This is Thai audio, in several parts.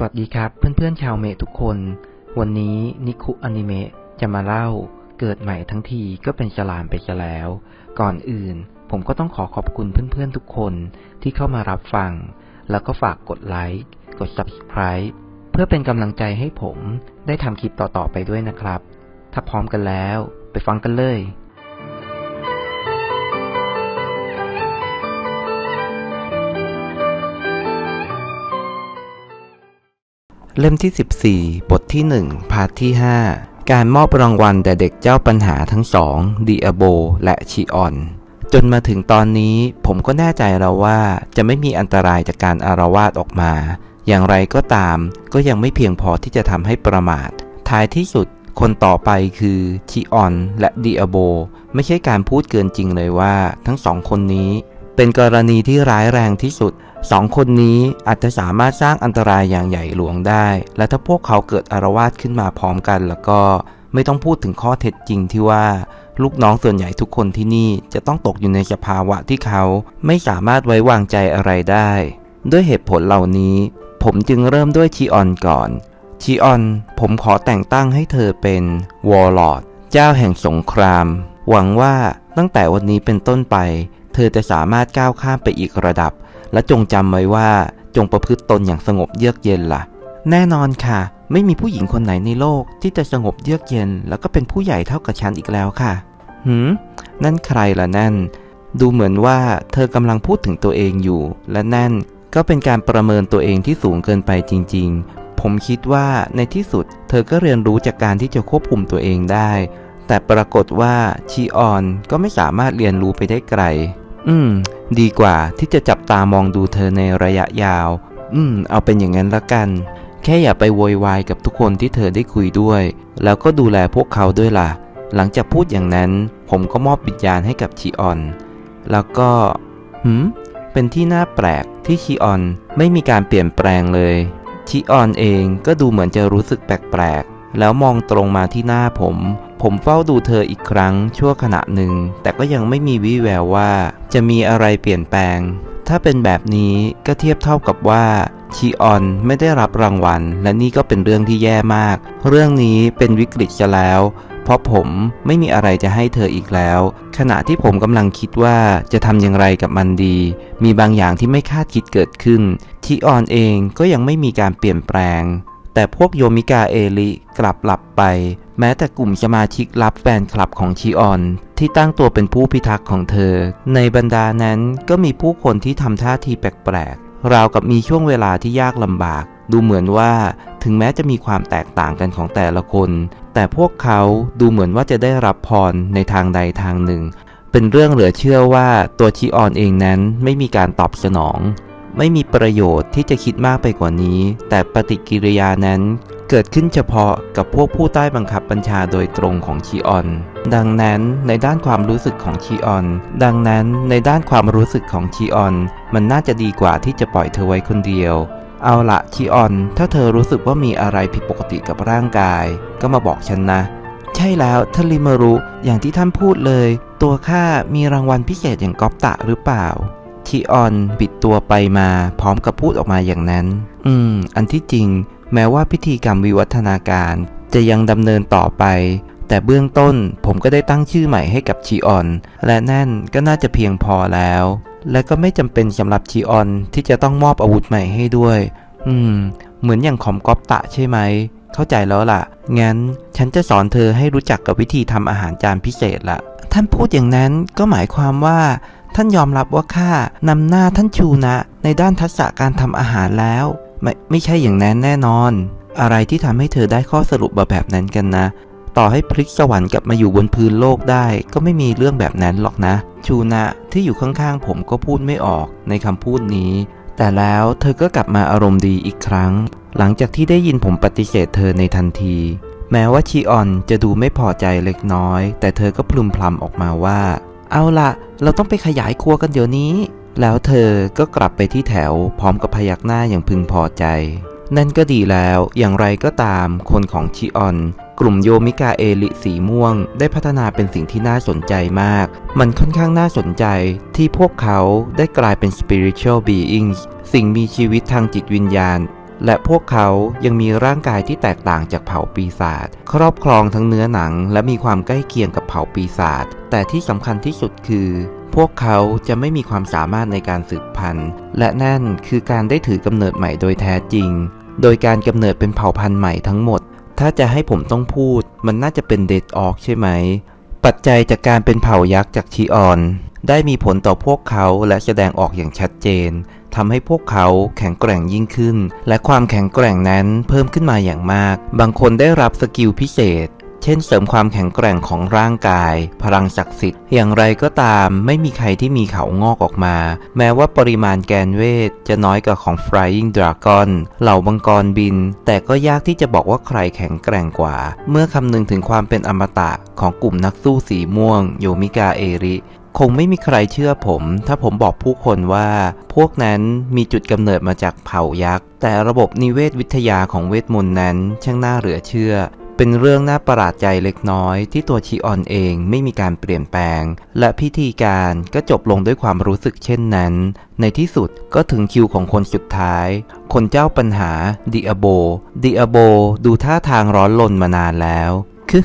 สวัสดีครับเพื่อนๆชาวเมทุกคน วันนี้นิคุอนิเมะจะมาเล่าเกิดใหม่ทั้งทีก็เป็นฉลามไปซะแล้ว ก่อนอื่น ผมก็ต้องขอขอบคุณเพื่อนๆทุกคนที่เข้ามารับฟัง แล้วก็ฝากกดไลค์กด Subscribe เพื่อเป็นกำลังใจให้ผมได้ทำคลิปต่อๆไปด้วยนะครับ ถ้าพร้อมกันแล้ว ไปฟังกันเลย เล่มที่ 14 บทที่ 1 พาร์ทที่ 5 การมอบรางวัลแด่เด็กเจ้าปัญหาทั้งสองดีอาโบและชิออน จนมาถึงตอนนี้ผมก็แน่ใจแล้วว่าจะไม่มีอันตรายจากการอารวาสออกมา อย่างไรก็ตาม ก็ยังไม่เพียงพอที่จะทำให้ประมาท ท้ายที่สุดคนต่อไปคือชิออนและดีอาโบ ไม่ใช่การพูดเกินจริงเลยว่า ทั้งสองคนนี้ เป็นกรณีที่ร้ายแรงที่สุดสองคนนี้อาจจะสามารถสร้างอันตรายอย่างใหญ่หลวงได้ และถ้าพวกเขาเกิดอารวาสขึ้นมาพร้อมกัน แล้วก็ไม่ต้องพูดถึงข้อเท็จจริงที่ว่า ลูกน้องส่วนใหญ่ทุกคนที่นี่จะต้องตกอยู่ในสภาวะที่เขาไม่สามารถไว้วางใจอะไรได้ ด้วยเหตุผลเหล่านี้ ผมจึงเริ่มด้วยชีออนก่อนชีออน ผมขอแต่งตั้งให้เธอเป็นวอลลอดเจ้าแห่งสงคราม หวังว่าตั้งแต่วันนี้เป็นต้นไป เธอจะสามารถก้าวข้ามไปอีกระดับ และจงจำไว้ว่าจงประพฤติตนอย่างสงบเยือกเย็นล่ะ แน่นอนค่ะ ไม่มีผู้หญิงคนไหนในโลกที่จะสงบเยือกเย็น แล้วก็เป็นผู้ใหญ่เท่ากับฉันอีกแล้วค่ะ หืม นั่นใครล่ะนั่น ดูเหมือนว่าเธอกำลังพูดถึงตัวเองอยู่ และนั่นก็เป็นการประเมินตัวเองที่สูงเกินไปจริง ๆ ผมคิดว่าในที่สุด เธอก็เรียนรู้จากการที่จะควบคุมตัวเองได้ แต่ปรากฏว่าชีออนก็ไม่สามารถเรียนรู้ไปได้ไกล อืม ดีกว่าที่จะจับตามองดูเธอในระยะยาว อืม เอาเป็นอย่างนั้นละกัน แค่อย่าไปโวยวายกับทุกคนที่เธอได้คุยด้วย แล้วก็ดูแลพวกเขาด้วยล่ะ หลังจากพูดอย่างนั้น ผมก็มอบวิญญาณให้กับชีออน แล้วก็หืมเป็นที่น่าแปลกที่ชีออนไม่มีการเปลี่ยนแปลงเลยชีออนเองก็ดูเหมือนจะรู้สึกแปลกๆ แล้วมองตรงมาที่หน้าผม ผมเฝ้าดูเธออีกครั้งชั่วขณะหนึ่ง แต่ก็ยังไม่มีวี่แววว่าจะมีอะไรเปลี่ยนแปลง ถ้าเป็นแบบนี้ก็เทียบเท่ากับว่าชีออนไม่ได้รับรางวัล และนี่ก็เป็นเรื่องที่แย่มาก เรื่องนี้เป็นวิกฤตจะแล้ว เพราะผมไม่มีอะไรจะให้เธออีกแล้ว ขณะที่ผมกำลังคิดว่าจะทำอย่างไรกับมันดี มีบางอย่างที่ไม่คาดคิดเกิดขึ้นชีออนเองก็ยังไม่มีการเปลี่ยนแปลง แต่พวกโยมิกาเอลิกลับหลับไป แม้แต่กลุ่มสมาชิกรับแฟนคลับของชีออน ที่ตั้งตัวเป็นผู้พิทักษ์ของเธอ ในบรรดานั้นก็มีผู้คนที่ทำท่าทีแปลกๆ ราวกับมีช่วงเวลาที่ยากลำบาก ดูเหมือนว่าถึงแม้จะมีความแตกต่างกันของแต่ละคน แต่พวกเขาดูเหมือนว่าจะได้รับพรในทางใดทางหนึ่ง เป็นเรื่องเหลือเชื่อว่าตัวชีออนเองนั้นไม่มีการตอบสนอง ไม่มีประโยชน์ที่จะคิดมากไปกว่านี้ แต่ปฏิกิริยานั้นเกิดขึ้นเฉพาะกับพวกผู้ใต้บังคับบัญชาโดยตรงของชีออน ดังนั้นในด้านความรู้สึกของชีออน ดังนั้นในด้านความรู้สึกของชีออน มันน่าจะดีกว่าที่จะปล่อยเธอไว้คนเดียว เอาละชีออน ถ้าเธอรู้สึกว่ามีอะไรผิดปกติกับร่างกาย ก็มาบอกฉันนะ ใช่แล้วท่านริมารุอย่างที่ท่านพูดเลย ตัวข้ามีรางวัลพิเศษอย่างก๊อปตะหรือเปล่า ชีออนบิดตัวไปมาพร้อมกับพูดออกมาอย่างนั้น อืม อันที่จริง แม้ว่าพิธีกรรมวิวัฒนาการ จะยังดำเนินต่อไป แต่เบื้องต้นผมก็ได้ตั้งชื่อใหม่ให้กับชีออน และนั่นก็น่าจะเพียงพอแล้ว และก็ไม่จำเป็นสำหรับชีออนที่จะต้องมอบอาวุธใหม่ให้ด้วย อืม เหมือนอย่างของก๊อปตะใช่ไหมเข้าใจแล้วล่ะ งั้นฉันจะสอนเธอให้รู้จักกับวิธีทำอาหารจานพิเศษละท่านพูดอย่างนั้นก็หมายความว่า ท่านยอมรับว่าข้านำหน้าท่านชูนะ ในด้านทักษะการทำอาหารแล้ว ไม่ไม่ใช่อย่างนั้นแน่นอน อะไรที่ทำให้เธอได้ข้อสรุปแบบนั้นกันนะ ต่อให้พลิกสวรรค์กลับมาอยู่บนพื้นโลกได้ ก็ไม่มีเรื่องแบบนั้นหรอกนะ ชูนะที่อยู่ข้างๆผมก็พูดไม่ออกในคำพูดนี้ แต่แล้วเธอก็กลับมาอารมณ์ดีอีกครั้ง หลังจากที่ได้ยินผมปฏิเสธเธอในทันทีแม้ว่าชีออนจะดูไม่พอใจเล็กน้อย แต่เธอก็พลุมพลำออกมาว่า เอาละเราต้องไปขยายครัวกันเดี๋ยวนี้ แล้วเธอก็กลับไปที่แถวพร้อมกับพยักหน้าอย่างพึงพอใจ นั่นก็ดีแล้ว อย่างไรก็ตาม คนของชิออน กลุ่มโยมิกาเอลิสีม่วง ได้พัฒนาเป็นสิ่งที่น่าสนใจมาก มันค่อนข้างน่าสนใจที่พวกเขาได้กลายเป็น spiritual beings สิ่งมีชีวิตทางจิตวิญญาณ และพวกเขายังมีร่างกายที่แตกต่างจากเผ่าปีศาจครอบครองทั้งเนื้อหนัง และมีความใกล้เคียงกับเผ่าปีศาจแต่ที่สำคัญที่สุดคือ พวกเขาจะไม่มีความสามารถในการสืบพันธุ์ และนั่นคือการได้ถือกำเนิดใหม่โดยแท้จริง โดยการกำเนิดเป็นเผ่าพันธุ์ใหม่ทั้งหมด ถ้าจะให้ผมต้องพูด มันน่าจะเป็นเดดออกใช่ไหม ปัจจัยจากการเป็นเผ่ายักษ์จากชีออนได้มีผลต่อพวกเขาและแสดงออกอย่างชัดเจน ทำให้พวกเขาแข็งแกร่งยิ่งขึ้น และความแข็งแกร่งนั้นเพิ่มขึ้นมาอย่างมาก บางคนได้รับสกิลพิเศษเช่นเสริมความแข็งแกร่งของร่างกาย พลังศักดิ์สิทธิ์ อย่างไรก็ตามไม่มีใครที่มีเขางอกออกมา แม้ว่าปริมาณแกนเวทจะน้อยกว่าของ Flying Dragon เหล่ามังกรบิน แต่ก็ยากที่จะบอกว่าใครแข็งแกร่งกว่า เมื่อคำนึงถึงความเป็นอมตะของกลุ่มนักสู้สีม่วง โยมิกาเอริ คงไม่มีใครเชื่อผม ถ้าผมบอกผู้คนว่าพวกนั้นมีจุดกำเนิดมาจากเผ่ายักษ์ แต่ระบบนิเวศวิทยาของเวทมนต์นั้นช่างน่าเหลือเชื่อ เป็นเรื่องน่าประหลาดใจเล็กน้อย ที่ตัวชีออนเองไม่มีการเปลี่ยนแปลง และพิธีการก็จบลงด้วยความรู้สึกเช่นนั้น ในที่สุดก็ถึงคิวของคนสุดท้าย คนเจ้าปัญหาดิอาโบดิอาโบดูท่าทางร้อนลนมานานแล้วคือ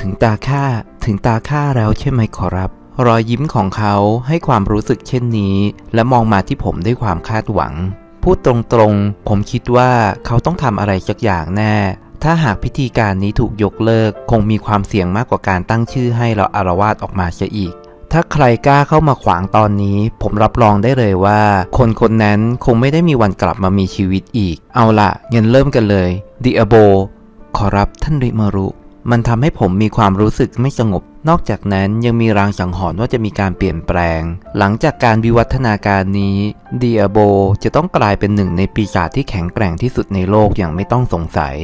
ถึงตาข้าถึงตาข้าแล้วใช่ไหมขอรับ รอยยิ้มของเขาให้ความรู้สึกเช่นนี้ และมองมาที่ผมด้วยความคาดหวัง พูดตรงๆ ผมคิดว่าเขาต้องทำอะไรสักอย่างแน่ ถ้าหากพิธีการนี้ถูกยกเลิก คงมีความเสี่ยงมากกว่าการตั้งชื่อให้เราอารวาสออกมาเสียอีก ถ้าใครกล้าเข้ามาขวางตอนนี้ ผมรับรองได้เลยว่า คนคนนั้นคงไม่ได้มีวันกลับมามีชีวิตอีก เอาล่ะงั้นเริ่มกันเลยดิอาโบขอรับท่านริมารุ มันทำให้ผมมีความรู้สึกไม่สงบ นอกจากนั้นยังมีรางสังหรณ์ว่าจะมีการเปลี่ยนแปลง หลังจากการวิวัฒนาการนี้เดียโบจะต้องกลายเป็นหนึ่งในปีศาจที่แข็งแกร่งที่สุดในโลกอย่างไม่ต้องสงสัย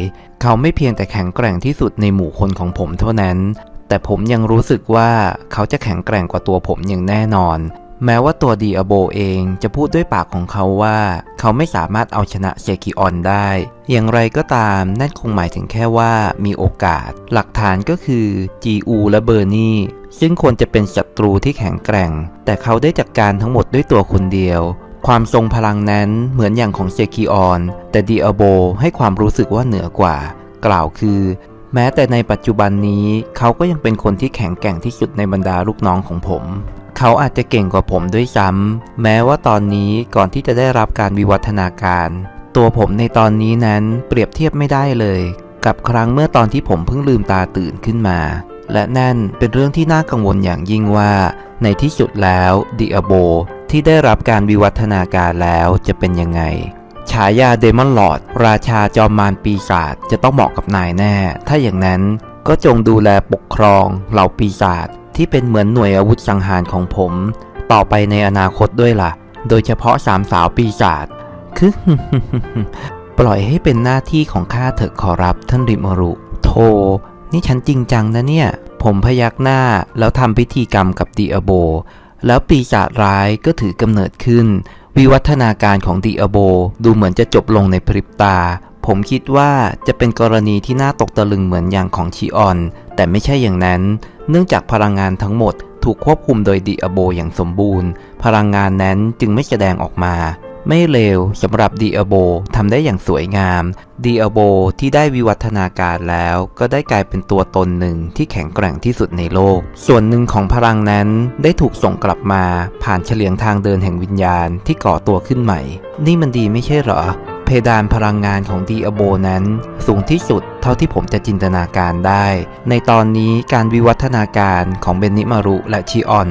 เขาไม่เพียงแต่แข็งแกร่งที่สุดในหมู่คนของผมเท่านั้น แต่ผมยังรู้สึกว่าเขาจะแข็งแกร่งกว่าตัวผมอย่างแน่นอน แม้ว่าตัวดีอาโบเองจะพูดด้วยปากของเขาว่า เขาไม่สามารถเอาชนะเซกิออนได้ อย่างไรก็ตามนั่นคงหมายถึงแค่ว่ามีโอกาส หลักฐานก็คือจีอูและเบอร์นี่ซึ่งควรจะเป็นศัตรูที่แข็งแกร่ง แต่เขาได้จัดกการทั้งหมดด้วยตัวคนเดียว ความทรงพลังนั้นเหมือนอย่างของเซกิออน แต่ดีอาโบให้ความรู้สึกว่าเหนือกว่า กล่าวคือแม้แต่ในปัจจุบันนี้เขาก็ยังเป็นคนที่แข็งแกร่งที่สุดในบรรดาลูกน้องของผม เขาอาจจะเก่งกว่าผมด้วยซ้ำแม้ว่าตอนนี้ก่อนที่จะได้รับการวิวัฒนาการ ตัวผมในตอนนี้นั้นเปรียบเทียบไม่ได้เลย กับครั้งเมื่อตอนที่ผมเพิ่งลืมตาตื่นขึ้นมา และนั่นเป็นเรื่องที่น่ากังวลอย่างยิ่งว่า ในที่สุดแล้วดิอาโบที่ได้รับการวิวัฒนาการแล้วจะเป็นยังไงฉายาเดมอนลอร์ดราชาจอมมารปีศาจจะต้องเหมาะกับนายแน่ ถ้าอย่างนั้นก็จงดูแลปกครองเหล่าปีศาจ ที่เป็นเหมือนหน่วยอาวุธสังหารของผม ต่อไปในอนาคตด้วยล่ะ โดยเฉพาะสามสาวปีศาจคือปล่อยให้เป็นหน้าที่ของข้าเถอะขอรับท่านริมรุ โท นี่ฉันจริงจังนะเนี่ย ผมพยักหน้าแล้วทำพิธีกรรมกับดีอาโบ แล้วปีศาจร้ายก็ถือกำเนิดขึ้น วิวัฒนาการของดีอาโบ ดูเหมือนจะจบลงในพริบตา ผมคิดว่าจะเป็นกรณีที่น่าตกตะลึงเหมือนอย่างของชิออน แต่ไม่ใช่อย่างนั้น เนื่องจากพลังงานทั้งหมดถูกควบคุมโดยดีอาโบอย่างสมบูรณ์ พลังงานนั้นจึงไม่แสดงออกมา ไม่เลวสำหรับดีอาโบทำได้อย่างสวยงามดีอาโบที่ได้วิวัฒนาการแล้ว ก็ได้กลายเป็นตัวตนหนึ่งที่แข็งแกร่งที่สุดในโลก ส่วนหนึ่งของพลังนั้นได้ถูกส่งกลับมาผ่านเฉลียงทางเดินแห่งวิญญาณที่ก่อตัวขึ้นใหม่ นี่มันดีไม่ใช่เหรอ เพดานพลังงานของดีอาโบนั้นสูงที่สุดเท่าที่ผมจะจินตนาการได้ ในตอนนี้การวิวัฒนาการของเบนนิมารุและชิออน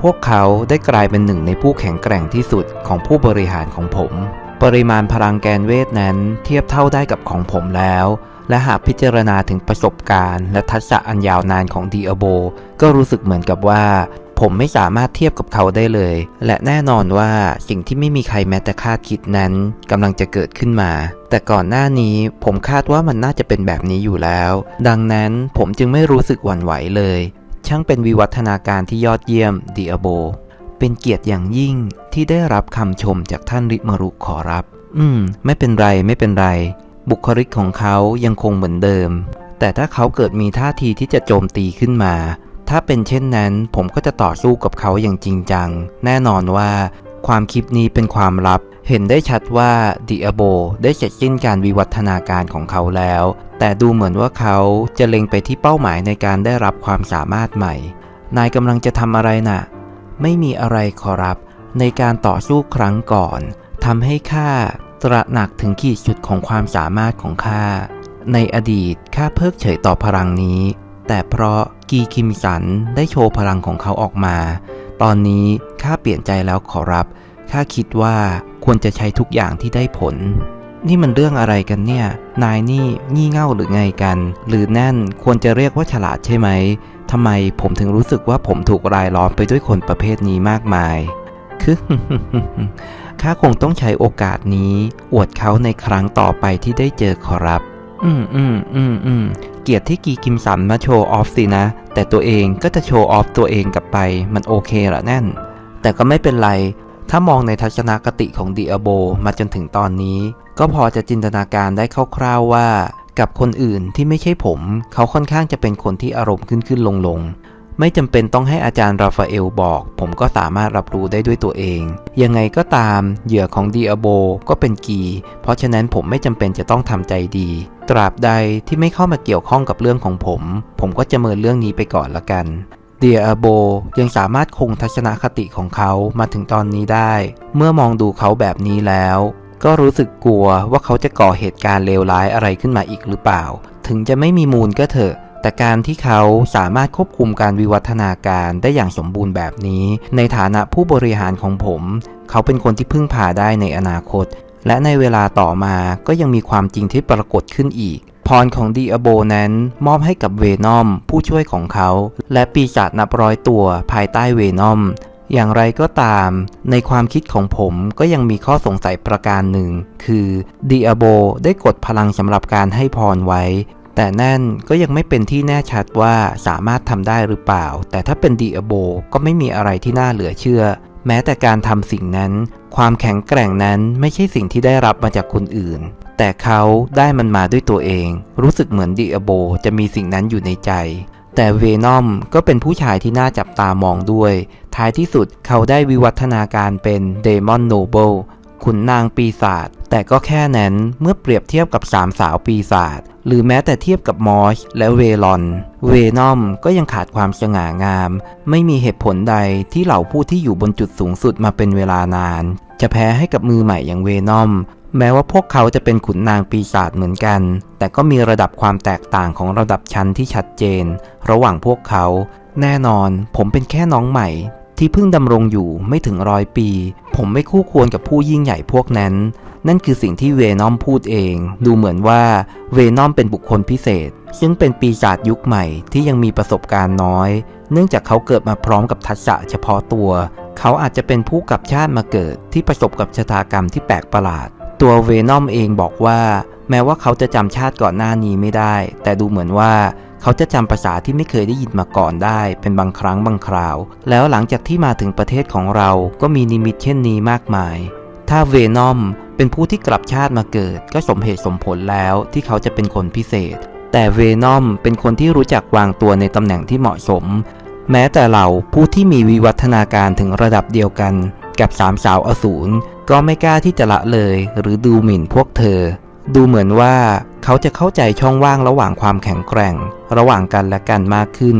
พวกเขาได้กลายเป็นหนึ่งในผู้แข็งแกร่งที่สุดของผู้บริหารของผม ปริมาณพลังแกนเวทนั้นเทียบเท่าได้กับของผมแล้ว และหากพิจารณาถึงประสบการณ์ และทักษะอันยาวนานของดีอาโบ ก็รู้สึกเหมือนกับว่า ผมไม่สามารถเทียบกับเขาได้เลย และแน่นอนว่าสิ่งที่ไม่มีใครแม้แต่คาดคิดนั้นกำลังจะเกิดขึ้นมา แต่ก่อนหน้านี้ผมคาดว่ามันน่าจะเป็นแบบนี้อยู่แล้ว ดังนั้นผมจึงไม่รู้สึกหวั่นไหวเลย ช่างเป็นวิวัฒนาการที่ยอดเยี่ยมดีอาโบ เป็นเกียรติอย่างยิ่งที่ได้รับคำชมจากท่านริมารุขอรับ อืม ไม่เป็นไรไม่เป็นไร บุคลิกของเขายังคงเหมือนเดิม แต่ถ้าเขาเกิดมีท่าทีที่จะโจมตีขึ้นมา ถ้าเป็นเช่นนั้นผมก็จะต่อสู้กับเขาอย่างจริงจัง แน่นอนว่าความคิดนี้เป็นความลับ เห็นได้ชัดว่าดิอาโบได้เสร็จสิ้นการวิวัฒนาการของเขาแล้ว แต่ดูเหมือนว่าเขาจะเล็งไปที่เป้าหมายในการได้รับความสามารถใหม่ นายกำลังจะทำอะไรน่ะ ไม่มีอะไรขอรับ ในการต่อสู้ครั้งก่อนทำให้ข้าตระหนักถึงขีดสุดของความสามารถของข้าในอดีตข้าเพิกเฉยต่อพลังนี้ แต่เพราะกีคิมสันได้โชว์พลังของเขาออกมา ตอนนี้ข้าเปลี่ยนใจแล้วขอรับข้าคิดว่าควรจะใช้ทุกอย่างที่ได้ผล นี่มันเรื่องอะไรกันเนี่ย นายนี่งี่เง่าหรือไงกัน หรือแน่นควรจะเรียกว่าฉลาดใช่ไหมทำไมผมถึงรู้สึกว่าผมถูกรายล้อมไปด้วยคนประเภทนี้มากมาย คือข้าคงต้องใช้โอกาสนี้ อวดเขาในครั้งต่อไปที่ได้เจอขอรับ อืมอืมอืมอืมเกียรติที่กีกิมสันมาโชว์ออฟสินะ แต่ตัวเองก็จะโชว์ออฟตัวเองกลับไป มันโอเคเหรอแน่น แต่ก็ไม่เป็นไร ถ้ามองในทัศนคติของดิอาโบมาจนถึงตอนนี้ ก็พอจะจินตนาการได้คร่าวๆว่า กับคนอื่นที่ไม่ใช่ผม เขาค่อนข้างจะเป็นคนที่อารมณ์ขึ้นขึ้นลงลงๆไม่จำเป็นต้องให้อาจารย์ราฟาเอลบอก ผมก็สามารถรับรู้ได้ด้วยตัวเอง ยังไงก็ตามเหยื่อของดิอาโบก็เป็นกี เพราะฉะนั้นผมไม่จำเป็นจะต้องทำใจดี ตราบใดที่ไม่เข้ามาเกี่ยวข้องกับเรื่องของผม ผมก็จะเมินเรื่องนี้ไปก่อนละกัน เดียอาโบยังสามารถคงทัศนคติของเขามาถึงตอนนี้ได้ เมื่อมองดูเขาแบบนี้แล้ว ก็รู้สึกกลัวว่าเขาจะก่อเหตุการณ์เลวร้ายอะไรขึ้นมาอีกหรือเปล่า ถึงจะไม่มีมูลก็เถอะแต่การที่เขาสามารถควบคุมการวิวัฒนาการได้อย่างสมบูรณ์แบบนี้ ในฐานะผู้บริหารของผม เขาเป็นคนที่พึ่งพาได้ในอนาคต และในเวลาต่อมาก็ยังมีความจริงที่ปรากฏขึ้นอีก พรของดีอาโบนั้นมอบให้กับเวนอมผู้ช่วยของเขา และปีศาจนับร้อยตัวภายใต้เวนอมอย่างไรก็ตาม ในความคิดของผมก็ยังมีข้อสงสัยประการหนึ่ง คือดีอาโบได้กดพลังสำหรับการให้พรไว้ แต่นั่นก็ยังไม่เป็นที่แน่ชัดว่าสามารถทำได้หรือเปล่า แต่ถ้าเป็นดีอาโบก็ไม่มีอะไรที่น่าเหลือเชื่อ แม้แต่การทำสิ่งนั้น ความแข็งแกร่งนั้นไม่ใช่สิ่งที่ได้รับมาจากคนอื่น แต่เขาได้มันมาด้วยตัวเอง รู้สึกเหมือนดิอาโบจะมีสิ่งนั้นอยู่ในใจ แต่เวนอมก็เป็นผู้ชายที่น่าจับตามองด้วย ท้ายที่สุดเขาได้วิวัฒนาการเป็นเดมอนโนเบิล ขุนนางปีศาจแต่ก็แค่นั้นเมื่อเปรียบเทียบกับสามสาวปีศาจหรือแม้แต่เทียบกับมอชและเวลอน เวนอมก็ยังขาดความสง่างาม ไม่มีเหตุผลใดที่เหล่าผู้ที่อยู่บนจุดสูงสุดมาเป็นเวลานาน จะแพ้ให้กับมือใหม่อย่างเวนอม แม้ว่าพวกเขาจะเป็นขุนนางปีศาจเหมือนกัน แต่ก็มีระดับความแตกต่างของระดับชั้นที่ชัดเจน ระหว่างพวกเขา แน่นอนผมเป็นแค่น้องใหม่ที่เพิ่งดำรงอยู่ไม่ถึงร้อยปี ผมไม่คู่ควรกับผู้ยิ่งใหญ่พวกนั้น นั่นคือสิ่งที่เวนอมพูดเอง ดูเหมือนว่าเวนอมเป็นบุคคลพิเศษ ซึ่งเป็นปีศาจยุคใหม่ที่ยังมีประสบการณ์น้อย เนื่องจากเขาเกิดมาพร้อมกับทักษะเฉพาะตัว เขาอาจจะเป็นผู้กลับชาติมาเกิดที่ประสบกับชะตากรรมที่แปลกประหลาด ตัวเวนอมเองบอกว่า แม้ว่าเขาจะจำชาติก่อนหน้านี้ไม่ได้ แต่ดูเหมือนว่า เขาจะจำภาษาที่ไม่เคยได้ยินมาก่อนได้เป็นบางครั้งบางคราว แล้วหลังจากที่มาถึงประเทศของเราก็มีนิมิตเช่นนี้มากมาย ถ้าเวนอมเป็นผู้ที่กลับชาติมาเกิด ก็สมเหตุสมผลแล้วที่เขาจะเป็นคนพิเศษ แต่เวนอมเป็นคนที่รู้จักวางตัวในตำแหน่งที่เหมาะสม แม้แต่เราผู้ที่มีวิวัฒนาการถึงระดับเดียวกัน กับสามสาวอสูรก็ไม่กล้าที่จะละเลยหรือดูหมิ่นพวกเธอ ดูเหมือนว่าเขาจะเข้าใจช่องว่างระหว่างความแข็งแกร่ง ระหว่างกันและกันมากขึ้น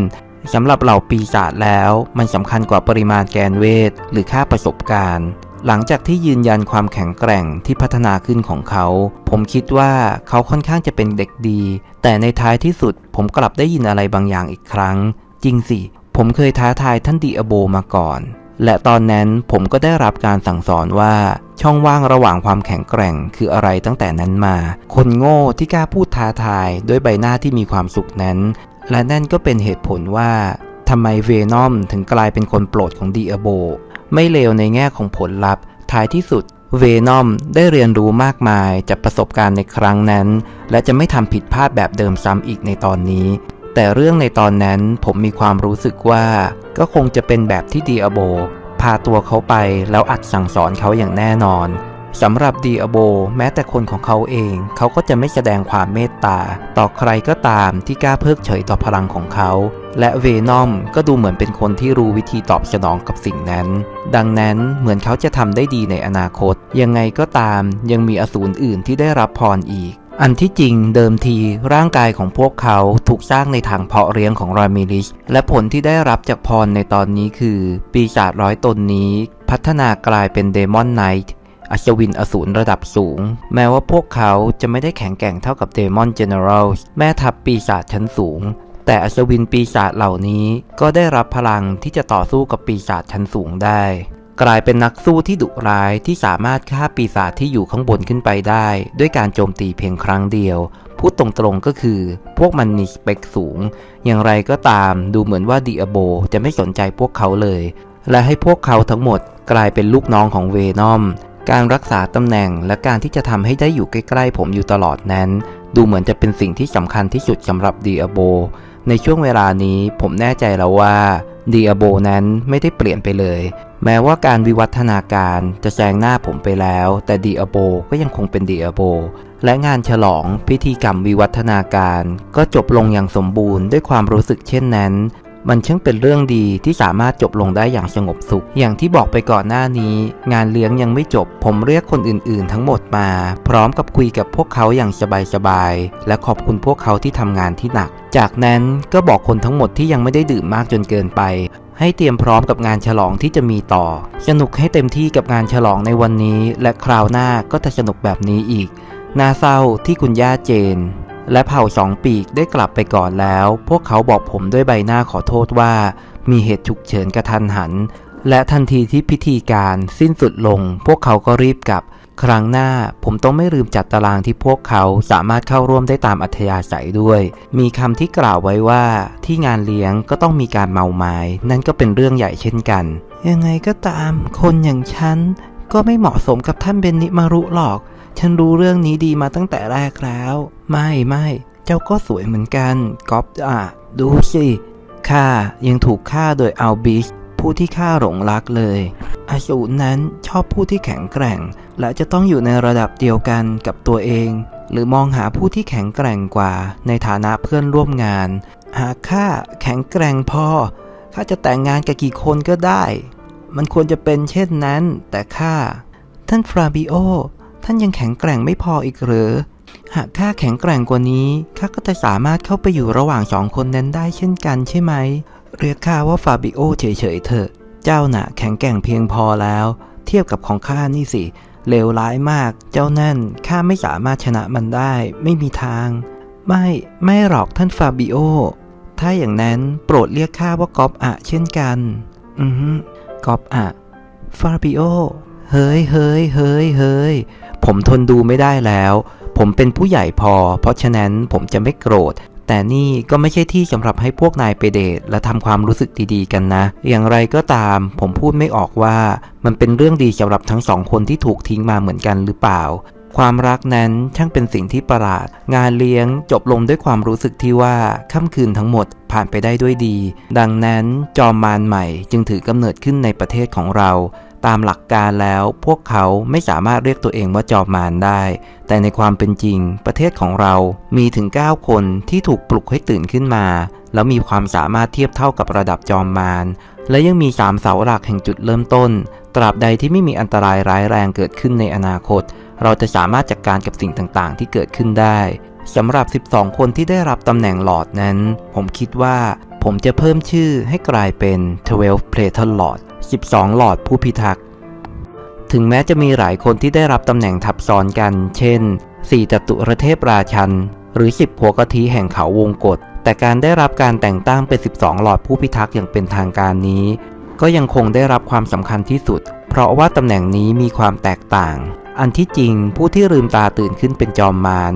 สำหรับเหล่าปีศาจแล้ว มันสำคัญกว่าปริมาณแกนเวท หรือค่าประสบการณ์ หลังจากที่ยืนยันความแข็งแกร่งที่พัฒนาขึ้นของเขา ผมคิดว่าเขาค่อนข้างจะเป็นเด็กดี แต่ในท้ายที่สุดผมกลับได้ยินอะไรบางอย่างอีกครั้ง จริงสิ ผมเคยท้าทายท่านดีอโบมาก่อน และตอนนั้นผมก็ได้รับการสั่งสอนว่าช่องว่างระหว่างความแข็งแกร่งคืออะไรตั้งแต่นั้นมา คนโง่ที่กล้าพูดท้าทายด้วยใบหน้าที่มีความสุขนั้น และนั่นก็เป็นเหตุผลว่าทำไมเวนอมถึงกลายเป็นคนโปรดของดีอโบ ไม่เลวในแง่ของผลลัพธ์ ท้ายที่สุดเวนอมได้เรียนรู้มากมายจากประสบการณ์ในครั้งนั้น และจะไม่ทำผิดพลาดแบบเดิมซ้ำอีกในตอนนี้ แต่เรื่องในตอนนั้นผมมีความรู้สึกว่า ก็คงจะเป็นแบบที่ดีอาโบ พาตัวเขาไปแล้วอัดสั่งสอนเขาอย่างแน่นอนสำหรับดีอโบ แม้แต่คนของเขาเอง เขาก็จะไม่แสดงความเมตตา ต่อใครก็ตามที่กล้าเพิกเฉยต่อพลังของเขา และเวนอมก็ดูเหมือนเป็นคนที่รู้วิธีตอบสนองกับสิ่งนั้น ดังนั้นเหมือนเขาจะทำได้ดีในอนาคต ยังไงก็ตามยังมีอสูรอื่นที่ได้รับพรอีก อันที่จริงเดิมทีร่างกายของพวกเขาถูกสร้างในทางเพาะเลี้ยงของรามิลิช และผลที่ได้รับจากพรในตอนนี้คือ ปีศาจร้อยตนนี้ พัฒนากลายเป็นเดมอนไนท์อัศวินอสูรระดับสูง แม้ว่าพวกเขาจะไม่ได้แข็งแกร่งเท่ากับเดมอนเจเนอรัลแม่ทัพปีศาจชั้นสูง แต่อัศวินปีศาจเหล่านี้ก็ได้รับพลังที่จะต่อสู้กับปีศาจชั้นสูงได้ กลายเป็นนักสู้ที่ดุร้ายที่สามารถฆ่าปีศาจที่อยู่ข้างบนขึ้นไปได้ ด้วยการโจมตีเพียงครั้งเดียว พูดตรงๆก็คือ พวกมันมีสเปคสูง อย่างไรก็ตามดูเหมือนว่าดิอาโบจะไม่สนใจพวกเขาเลย และให้พวกเขาทั้งหมดกลายเป็นลูกน้องของเวนอม การรักษาตำแหน่งและการที่จะทำให้ได้อยู่ใกล้ๆ ผมอยู่ตลอดนั้น ดูเหมือนจะเป็นสิ่งที่สำคัญที่สุดสำหรับดิอาโบ ในช่วงเวลานี้ผมแน่ใจแล้วว่า ดีอาโบนั้นไม่ได้เปลี่ยนไปเลย แม้ว่าการวิวัฒนาการจะแซงหน้าผมไปแล้ว แต่ดีอาโบก็ยังคงเป็นดีอาโบ และงานฉลองพิธีกรรมวิวัฒนาการ ก็จบลงอย่างสมบูรณ์ด้วยความรู้สึกเช่นนั้น มันช่างเป็นเรื่องดีที่สามารถจบลงได้อย่างสงบสุข อย่างที่บอกไปก่อนหน้านี้ งานเลี้ยงยังไม่จบ ผมเรียกคนอื่นๆ ทั้งหมดมา พร้อมกับคุยกับพวกเขาอย่างสบายๆ และขอบคุณพวกเขาที่ทำงานที่หนัก จากนั้นก็บอกคนทั้งหมดที่ยังไม่ได้ดื่มมากจนเกินไปให้เตรียมพร้อมกับงานฉลองที่จะมีต่อ สนุกให้เต็มที่กับงานฉลองในวันนี้ และคราวหน้าก็จะสนุกแบบนี้อีก น่าเศร้าที่คุณย่าเจน และเผ่าสองปีกได้กลับไปก่อนแล้ว พวกเขาบอกผมด้วยใบหน้าขอโทษว่า มีเหตุฉุกเฉินกระทันหัน และทันทีที่พิธีการสิ้นสุดลง พวกเขาก็รีบกลับ ครั้งหน้าผมต้องไม่ลืมจัดตารางที่พวกเขาสามารถเข้าร่วมได้ตามอัธยาศัยด้วย มีคำที่กล่าวไว้ว่าที่งานเลี้ยงก็ต้องมีการเมาไม้นั่นก็เป็นเรื่องใหญ่เช่นกัน ยังไงก็ตาม คนอย่างฉันก็ไม่เหมาะสมกับท่านเบนนิมารุหรอก ฉันรู้เรื่องนี้ดีมาตั้งแต่แรกแล้ว ไม่ไม่ เจ้าก็สวยเหมือนกันก๊อฟอะ ดูสิข้ายังถูกฆ่าโดยอัลบิสผู้ที่ข้าหลงรักเลย อสูรนั้นชอบผู้ที่แข็งแกร่ง และจะต้องอยู่ในระดับเดียวกันกับตัวเอง หรือมองหาผู้ที่แข็งแกร่งกว่าในฐานะเพื่อนร่วมงาน หากข้าแข็งแกร่งพอข้าจะแต่งงานกับกี่คนก็ได้ มันควรจะเป็นเช่นนั้น แต่ข้าท่านฟราบิโอ ท่านยังแข็งแกร่งไม่พออีกหรือ หากข้าแข็งแกร่งกว่านี้ข้าก็จะสามารถเข้าไปอยู่ระหว่างสองคนนั้นได้เช่นกันใช่ไหม เรียกข้าว่าฟาบิโอเฉยๆเถอะ เจ้าน่ะแข็งแกร่งเพียงพอแล้ว เทียบกับของข้านี่สิเลวร้ายมาก เจ้านั่นข้าไม่สามารถชนะมันได้ ไม่มีทาง ไม่ไม่หรอกท่านฟาบิโอ ถ้าอย่างนั้นโปรดเรียกข้าว่ากอบอะเช่นกัน อือกอบอะฟาบิโอ เฮ้ยเฮ้ยเฮ้ยเฮ้ยผมทนดูไม่ได้แล้ว ผมเป็นผู้ใหญ่พอ เพราะฉะนั้นผมจะไม่โกรธ แต่นี่ก็ไม่ใช่ที่สำหรับให้พวกนายไปเดทและทำความรู้สึกดีๆกันนะ อย่างไรก็ตาม ผมพูดไม่ออกว่า มันเป็นเรื่องดีสำหรับทั้งสองคนที่ถูกทิ้งมาเหมือนกันหรือเปล่าความรักนั้นช่างเป็นสิ่งที่ประหลาด งานเลี้ยงจบลงด้วยความรู้สึกที่ว่าค่ำคืนทั้งหมดผ่านไปได้ด้วยดี ดังนั้นจอมมารใหม่จึงถือกำเนิดขึ้นในประเทศของเรา ตามหลักการแล้วพวกเขาไม่สามารถเรียกตัวเองว่าจอมมารได้ แต่ในความเป็นจริง ประเทศของเรามีถึง 9 คนที่ถูกปลุกให้ตื่นขึ้นมา แล้วมีความสามารถเทียบเท่ากับระดับจอมมาร และยังมีสามเสาหลักแห่งจุดเริ่มต้น ตราบใดที่ไม่มีอันตรายร้ายแรงเกิดขึ้นในอนาคต เราจะสามารถจัดการกับสิ่งต่างๆ ที่เกิดขึ้นได้สำหรับ 12 คนที่ได้รับตำแหน่งหลอดนั้น ผมคิดว่า ผมจะเพิ่มชื่อให้กลายเป็น 12 p l a t o n Lord 12 หลอดผู้พิทักษ์ ถึงแม้จะมีหลายคนที่ได้รับตำแหน่งทับซ้อนกัน เช่น 4จตุรเทพราชัน หรือ 10 หัวกะทิแห่งเขาวงกฏแต่การได้รับการแต่งตั้งเป็น 12 หลอดผู้พิทักษ์อย่างเป็นทางการนี้ ก็ยังคงได้รับความสำคัญที่สุด เพราะว่าตำแหน่งนี้มีความแตกต่าง อันที่จริงผู้ที่ลืมตาตื่นขึ้นเป็นจอมมาร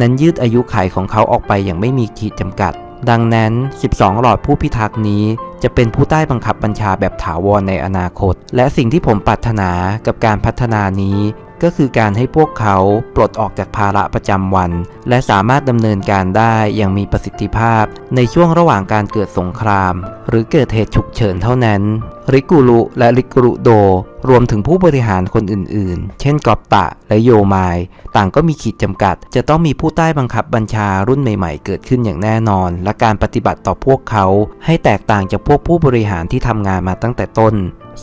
นั้นยืดอายุขัยของเขาออกไปอย่างไม่มีขีดจำกัด ดังนั้น 12 หลอดผู้พิทักษ์นี้จะเป็นผู้ใต้บังคับบัญชาแบบถาวรในอนาคต และสิ่งที่ผมปรารถนากับการพัฒนานี้ ก็คือการให้พวกเขาปลดออกจากภาระประจำวัน และสามารถดำเนินการได้อย่างมีประสิทธิภาพ ในช่วงระหว่างการเกิดสงคราม หรือเกิดเหตุฉุกเฉินเท่านั้น ริกุรุและริกุรุโด รวมถึงผู้บริหารคนอื่นๆ เช่นกอบตะและโยมาย ต่างก็มีขีดจำกัด จะต้องมีผู้ใต้บังคับบัญชารุ่นใหม่ๆ เกิดขึ้นอย่างแน่นอน และการปฏิบัติต่อพวกเขา ให้แตกต่างจากพวกผู้บริหารที่ทำงานมาตั้งแต่ต้น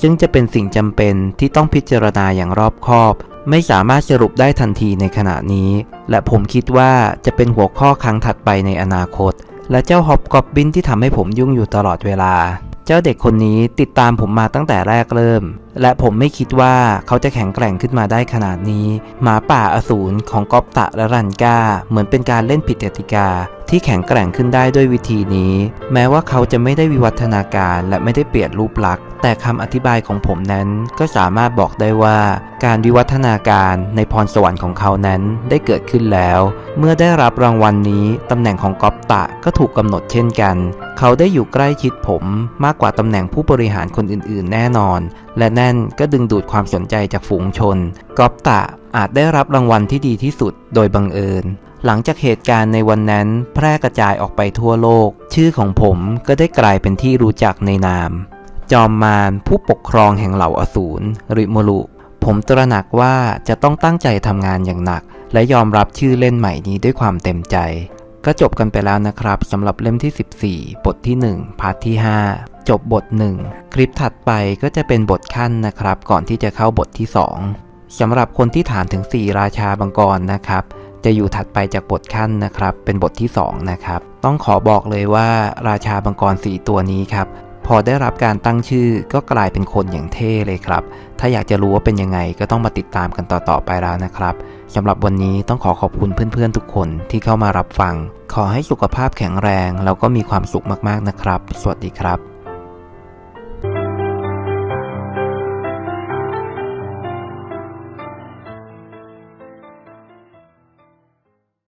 ซึ่งจะเป็นสิ่งจำเป็นที่ต้องพิจารณาอย่างรอบคอบ ไม่สามารถสรุปได้ทันทีในขณะนี้ และผมคิดว่าจะเป็นหัวข้อครั้งถัดไปในอนาคต และเจ้าฮอบกอบบินที่ทำให้ผมยุ่งอยู่ตลอดเวลา เจ้าเด็กคนนี้ติดตามผมมาตั้งแต่แรกเริ่มและผมไม่คิดว่าเขาจะแข็งแกร่งขึ้นมาได้ขนาดนี้ หมาป่าอสูรของกอบตะและรันก้า เหมือนเป็นการเล่นผิดกติกา ที่แข็งแกร่งขึ้นได้ด้วยวิธีนี้ แม้ว่าเขาจะไม่ได้วิวัฒนาการและไม่ได้เปลี่ยนรูปลักษณ์ แต่คำอธิบายของผมนั้นก็สามารถบอกได้ว่า การวิวัฒนาการในพรสวรรค์ของเขานั้นได้เกิดขึ้นแล้ว เมื่อได้รับรางวัลนนี้ตำแหน่งของกอบตะก็ถูกกำหนดเช่นกัน เขาได้อยู่ใกล้ชิดผมมากกว่าตำแหน่งผู้บริหารคนอื่น ๆ แน่นอนและนั่นก็ดึงดูดความสนใจจากฝูงชนกอบตะอาจได้รับรางวัลที่ดีที่สุดโดยบังเอิญ หลังจากเหตุการณ์ในวันนั้นแพร่กระจายออกไปทั่วโลก ชื่อของผมก็ได้กลายเป็นที่รู้จักในนาม จอมมารผู้ปกครองแห่งเหล่าอสูรริมรุผมตระหนักว่าจะต้องตั้งใจทำงานอย่างหนัก และยอมรับชื่อเล่นใหม่นี้ด้วยความเต็มใจ ก็จบกันไปแล้วนะครับสำหรับเล่มที่ 14 บทที่ 1 พาร์ทที่ 5 จบบท 1 คลิปถัดไปก็จะเป็นบทขั้นนะครับ ก่อนที่จะเข้าบทที่ 2สำหรับคนที่ถามถึง 4 ราชาบังกรนะครับ จะอยู่ถัดไปจากบทขั้นนะครับ เป็นบทที่ 2 นะครับ ต้องขอบอกเลยว่าราชาบังกร 4 ตัวนี้ครับ พอได้รับการตั้งชื่อก็กลายเป็นคนอย่างเท่เลยครับ ถ้าอยากจะรู้ว่าเป็นยังไงก็ต้องมาติดตามกันต่อๆไปแล้วนะครับสำหรับวันนี้ต้องขอขอบคุณเพื่อนๆทุกคนที่เข้ามารับฟัง ขอให้สุขภาพแข็งแรงแล้วก็มีความสุขมากๆนะครับ สวัสดีครับ